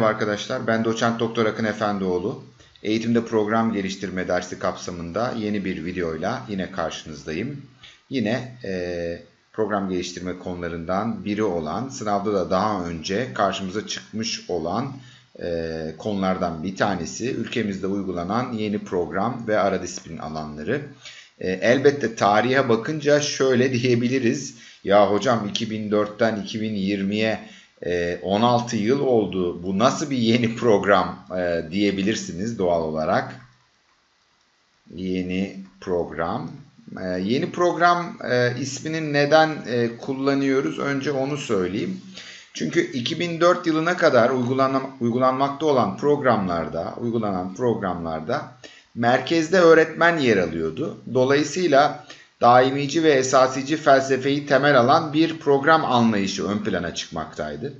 Merhaba arkadaşlar, ben doçent doktor Akın Efendioğlu. Eğitimde program geliştirme dersi kapsamında yeni bir videoyla yine karşınızdayım. Yine e, program geliştirme konularından biri olan, sınavda da daha önce karşımıza çıkmış olan e, konulardan bir tanesi ülkemizde uygulanan yeni program ve ara disiplin alanları. E, elbette tarihe bakınca şöyle diyebiliriz. Ya hocam 2004'ten 2020'ye 16 yıl oldu. Bu nasıl bir yeni program e, diyebilirsiniz doğal olarak. Yeni program. E, yeni program e, ismini neden kullanıyoruz? Önce onu söyleyeyim. Çünkü 2004 yılına kadar uygulan, uygulanmakta olan programlarda, uygulanan programlarda merkezde öğretmen yer alıyordu. Dolayısıyla daimici ve esasici felsefeyi temel alan bir program anlayışı ön plana çıkmaktaydı.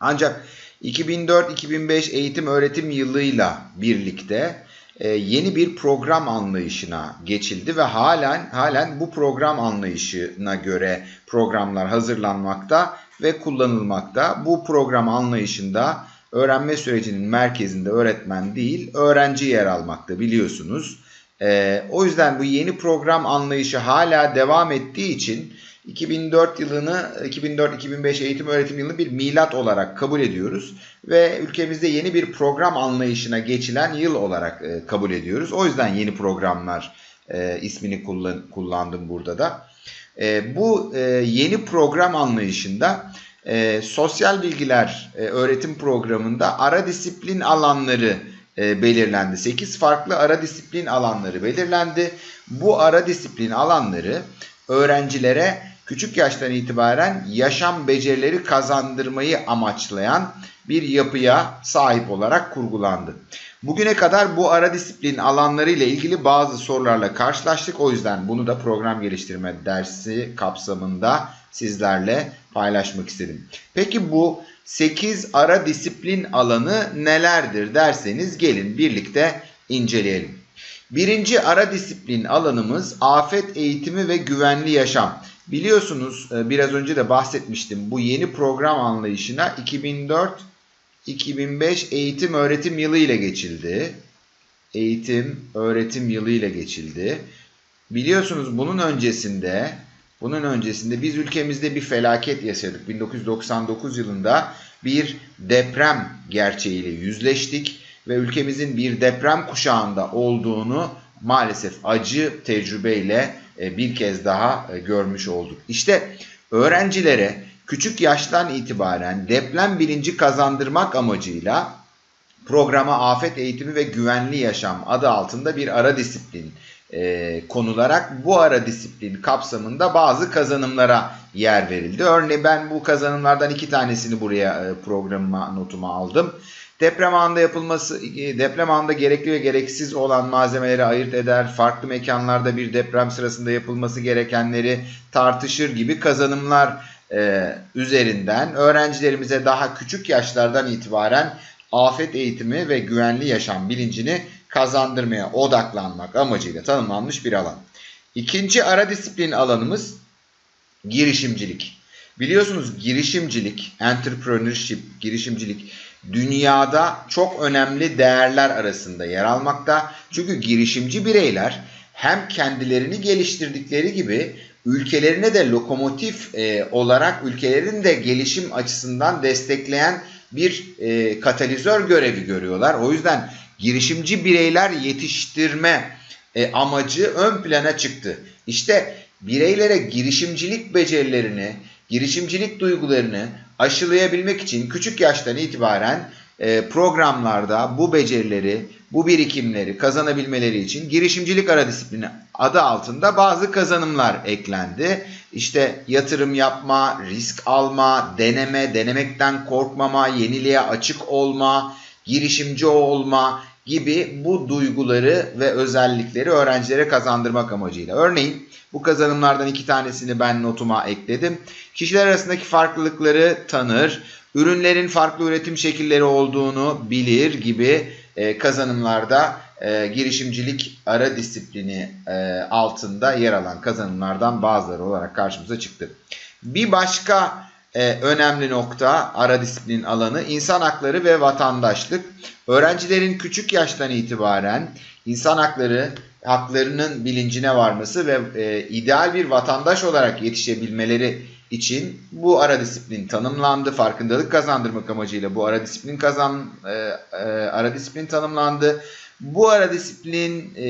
Ancak 2004-2005 eğitim öğretim yılıyla birlikte e, yeni bir program anlayışına geçildi ve halen halen bu program anlayışına göre programlar hazırlanmakta ve kullanılmakta. Bu program anlayışında öğrenme sürecinin merkezinde öğretmen değil, öğrenci yer almakta biliyorsunuz. E, o yüzden bu yeni program anlayışı hala devam ettiği için 2004 yılını 2004-2005 eğitim öğretim yılını bir milat olarak kabul ediyoruz ve ülkemizde yeni bir program anlayışına geçilen yıl olarak e, kabul ediyoruz. O yüzden yeni programlar e, ismini kullan, kullandım burada da. E, bu e, yeni program anlayışında e, sosyal bilgiler e, öğretim programında ara disiplin alanları e, belirlendi. 8 farklı ara disiplin alanları belirlendi. Bu ara disiplin alanları öğrencilere küçük yaştan itibaren yaşam becerileri kazandırmayı amaçlayan bir yapıya sahip olarak kurgulandı. Bugüne kadar bu ara disiplin alanları ile ilgili bazı sorularla karşılaştık. O yüzden bunu da program geliştirme dersi kapsamında sizlerle paylaşmak istedim. Peki bu 8 ara disiplin alanı nelerdir derseniz gelin birlikte inceleyelim. Birinci ara disiplin alanımız afet eğitimi ve güvenli yaşam. Biliyorsunuz e, biraz önce de bahsetmiştim bu yeni program anlayışına 2004-2005 eğitim öğretim yılı ile geçildi. Eğitim öğretim yılı ile geçildi. Biliyorsunuz bunun öncesinde bunun öncesinde biz ülkemizde bir felaket yaşadık. 1999 yılında bir deprem gerçeğiyle yüzleştik ve ülkemizin bir deprem kuşağında olduğunu maalesef acı tecrübeyle e, bir kez daha e, görmüş olduk. İşte öğrencilere küçük yaştan itibaren deprem bilinci kazandırmak amacıyla programa Afet Eğitimi ve Güvenli Yaşam adı altında bir ara disiplin e, konularak bu ara disiplin kapsamında bazı kazanımlara yer verildi. Örneğin ben bu kazanımlardan iki tanesini buraya e, programıma notuma aldım. Deprem anında yapılması, e, deprem anında gerekli ve gereksiz olan malzemeleri ayırt eder, farklı mekanlarda bir deprem sırasında yapılması gerekenleri tartışır gibi kazanımlar e, üzerinden öğrencilerimize daha küçük yaşlardan itibaren afet eğitimi ve güvenli yaşam bilincini kazandırmaya odaklanmak amacıyla tanımlanmış bir alan. İkinci ara disiplin alanımız girişimcilik. Biliyorsunuz girişimcilik, entrepreneurship, girişimcilik dünyada çok önemli değerler arasında yer almakta. Çünkü girişimci bireyler hem kendilerini geliştirdikleri gibi ülkelerine de lokomotif e, olarak ülkelerin de gelişim açısından destekleyen bir e, katalizör görevi görüyorlar. O yüzden girişimci bireyler yetiştirme e, amacı ön plana çıktı. İşte bireylere girişimcilik becerilerini, girişimcilik duygularını aşılayabilmek için küçük yaştan itibaren e, programlarda bu becerileri, bu birikimleri kazanabilmeleri için girişimcilik ara disiplini adı altında bazı kazanımlar eklendi. İşte yatırım yapma, risk alma, deneme, denemekten korkmama, yeniliğe açık olma, girişimci olma gibi bu duyguları ve özellikleri öğrencilere kazandırmak amacıyla. Örneğin bu kazanımlardan iki tanesini ben notuma ekledim. Kişiler arasındaki farklılıkları tanır, ürünlerin farklı üretim şekilleri olduğunu bilir gibi e, kazanımlarda e, girişimcilik ara disiplini e, altında yer alan kazanımlardan bazıları olarak karşımıza çıktı. Bir başka e, önemli nokta ara disiplin alanı insan hakları ve vatandaşlık. Öğrencilerin küçük yaştan itibaren insan hakları haklarının bilincine varması ve e, ideal bir vatandaş olarak yetişebilmeleri için bu ara disiplin tanımlandı. Farkındalık kazandırmak amacıyla bu ara disiplin kazan e, e, ara disiplin tanımlandı. Bu ara disiplin e,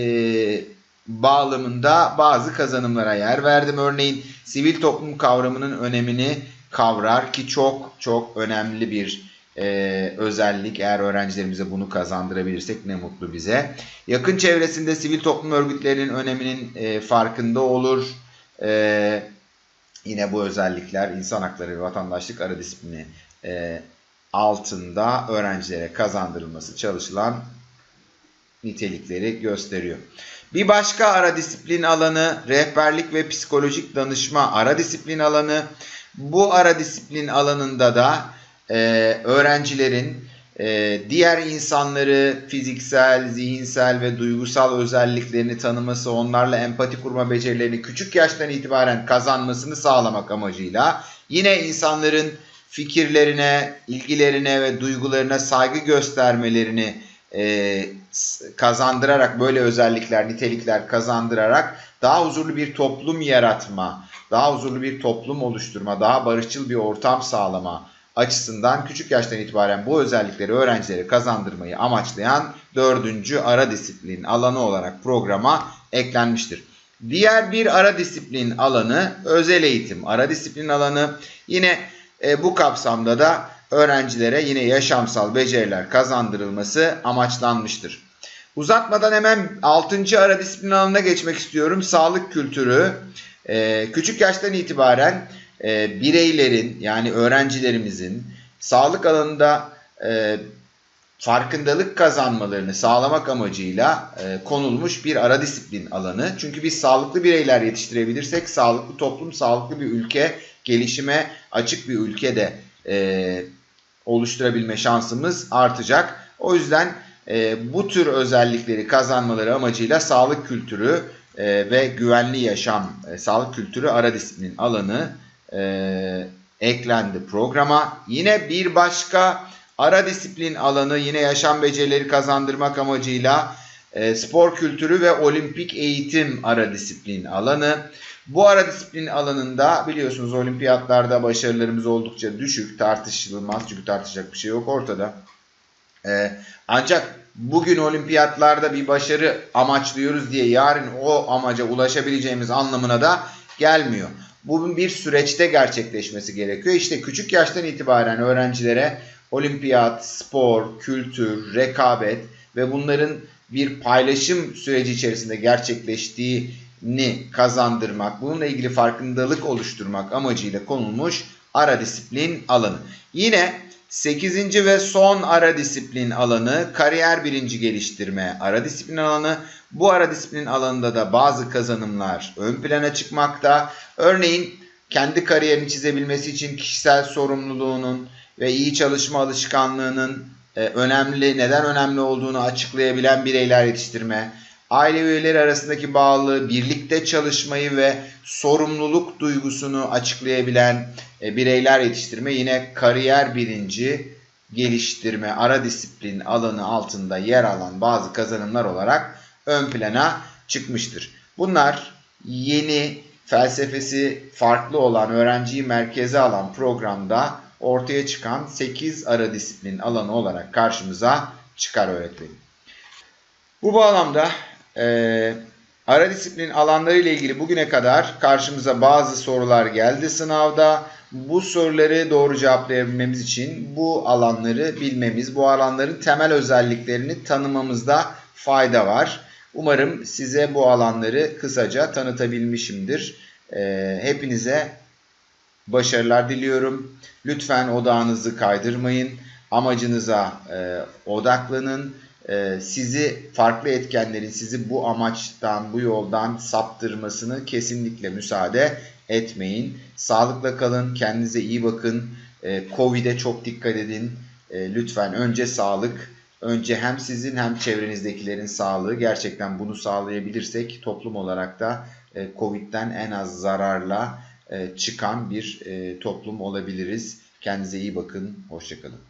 bağlamında bazı kazanımlara yer verdim. Örneğin sivil toplum kavramının önemini kavrar ki çok çok önemli bir e, özellik. Eğer öğrencilerimize bunu kazandırabilirsek ne mutlu bize. Yakın çevresinde sivil toplum örgütlerinin öneminin e, farkında olur. E, yine bu özellikler insan hakları ve vatandaşlık ara disiplini e, altında öğrencilere kazandırılması çalışılan nitelikleri gösteriyor. Bir başka ara disiplin alanı rehberlik ve psikolojik danışma ara disiplin alanı. Bu ara disiplin alanında da e, öğrencilerin e, diğer insanları fiziksel, zihinsel ve duygusal özelliklerini tanıması, onlarla empati kurma becerilerini küçük yaştan itibaren kazanmasını sağlamak amacıyla yine insanların fikirlerine, ilgilerine ve duygularına saygı göstermelerini e, kazandırarak böyle özellikler, nitelikler kazandırarak daha huzurlu bir toplum yaratma, daha huzurlu bir toplum oluşturma, daha barışçıl bir ortam sağlama açısından küçük yaştan itibaren bu özellikleri öğrencilere kazandırmayı amaçlayan dördüncü ara disiplin alanı olarak programa eklenmiştir. Diğer bir ara disiplin alanı özel eğitim. Ara disiplin alanı yine e, bu kapsamda da öğrencilere yine yaşamsal beceriler kazandırılması amaçlanmıştır. Uzatmadan hemen 6. ara disiplin alanına geçmek istiyorum. Sağlık kültürü. Ee, küçük yaştan itibaren e, bireylerin yani öğrencilerimizin sağlık alanında e, farkındalık kazanmalarını sağlamak amacıyla e, konulmuş bir ara disiplin alanı. Çünkü biz sağlıklı bireyler yetiştirebilirsek sağlıklı toplum, sağlıklı bir ülke, gelişime açık bir ülke de e, oluşturabilme şansımız artacak. O yüzden e, bu tür özellikleri kazanmaları amacıyla sağlık kültürü e, ve güvenli yaşam, e, sağlık kültürü ara disiplin alanı e, eklendi programa. Yine bir başka ara disiplin alanı yine yaşam becerileri kazandırmak amacıyla e, spor kültürü ve olimpik eğitim ara disiplin alanı. Bu ara disiplin alanında biliyorsunuz olimpiyatlarda başarılarımız oldukça düşük tartışılmaz çünkü tartışacak bir şey yok ortada. Ee, ancak bugün olimpiyatlarda bir başarı amaçlıyoruz diye yarın o amaca ulaşabileceğimiz anlamına da gelmiyor. Bunun bir süreçte gerçekleşmesi gerekiyor. İşte küçük yaştan itibaren öğrencilere olimpiyat, spor, kültür, rekabet ve bunların bir paylaşım süreci içerisinde gerçekleştiğini kazandırmak, bununla ilgili farkındalık oluşturmak amacıyla konulmuş ara disiplin alanı. Yine 8. ve son ara disiplin alanı kariyer birinci geliştirme ara disiplin alanı. Bu ara disiplin alanında da bazı kazanımlar ön plana çıkmakta. Örneğin kendi kariyerini çizebilmesi için kişisel sorumluluğunun ve iyi çalışma alışkanlığının e, önemli, neden önemli olduğunu açıklayabilen bireyler yetiştirme, aile üyeleri arasındaki bağlılığı, birlikte çalışmayı ve sorumluluk duygusunu açıklayabilen e, bireyler yetiştirme yine kariyer bilinci geliştirme, ara disiplin alanı altında yer alan bazı kazanımlar olarak ön plana çıkmıştır. Bunlar yeni felsefesi farklı olan öğrenciyi merkeze alan programda ortaya çıkan 8 ara disiplin alanı olarak karşımıza çıkar öğretmenim. Bu bağlamda e, ara disiplin alanları ile ilgili bugüne kadar karşımıza bazı sorular geldi sınavda. Bu soruları doğru cevaplayabilmemiz için bu alanları bilmemiz, bu alanların temel özelliklerini tanımamızda fayda var. Umarım size bu alanları kısaca tanıtabilmişimdir. E, hepinize başarılar diliyorum. Lütfen odağınızı kaydırmayın. Amacınıza e, odaklanın. E, sizi farklı etkenlerin sizi bu amaçtan, bu yoldan saptırmasını kesinlikle müsaade etmeyin. Sağlıkla kalın, kendinize iyi bakın. E, Covid'e çok dikkat edin. E, lütfen önce sağlık, önce hem sizin hem çevrenizdekilerin sağlığı. Gerçekten bunu sağlayabilirsek toplum olarak da e, Covid'den en az zararla çıkan bir e, toplum olabiliriz. Kendinize iyi bakın. Hoşçakalın.